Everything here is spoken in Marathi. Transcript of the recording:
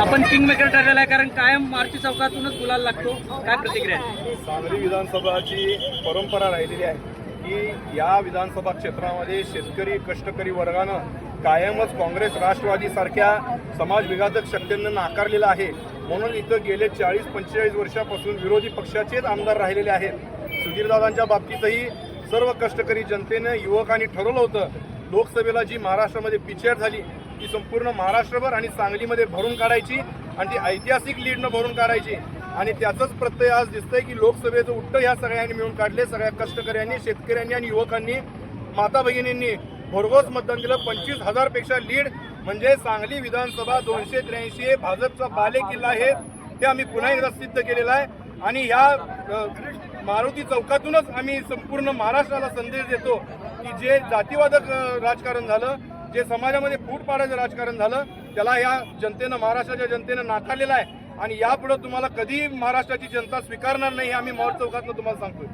आपण किंगमेकर ठरलेला आहे कारण कायम मारुती चौकातूनच गुलाल लागतो. काय प्रतिक्रिया आहे? सांगली विधानसभाची परंपरा राहिलेली आहे की या विधानसभा क्षेत्रामध्ये शेतकरी कष्टकरी वर्गानं कायमच काँग्रेस राष्ट्रवादी सारख्या समाज विघातक शक्तींना नाकारलेलं आहे. म्हणून इथं गेले चाळीस पंचेचाळीस वर्षापासून विरोधी पक्षाचेच आमदार राहिलेले आहेत. सुधीरदादांच्या बाबतीतही सर्व कष्टकरी जनतेनं युवकांनी ठरवलं होतं. लोकसभेला जी महाराष्ट्रामध्ये पिचर झाली ती संपूर्ण महाराष्ट्रभर आणि सांगलीमध्ये भरून काढायची आणि ती ऐतिहासिक लीडनं भरून काढायची. आणि त्याचंच प्रत्यय आज दिसतंय की लोकसभेचं उट्ट ह्या सगळ्यांनी मिळून काढले. सगळ्या कष्टकऱ्यांनी शेतकऱ्यांनी आणि युवकांनी माता भगिनींनी भरघोस मतदान दिलं. पंचवीस हजारपेक्षा लीड म्हणजे सांगली विधानसभा दोनशे त्र्याऐंशी हे भाजपचा बाले किल्ला आहे. ते आम्ही पुन्हा एकदा सिद्ध केलेलं आहे. आणि ह्या मारुती चौकातूनच आम्ही संपूर्ण महाराष्ट्राला संदेश देतो की जे जातीवादक राजकारण झालं जे समाजामध्ये फूट पाडायचं राजकारण झालं त्याला या जनतेनं महाराष्ट्राच्या जनतेनं नाकारलेलं आहे. आणि यापुढे तुम्हाला कधीही महाराष्ट्राची जनता स्वीकारणार नाही हे आम्ही मौत चौकातनं तुम्हाला सांगतोय.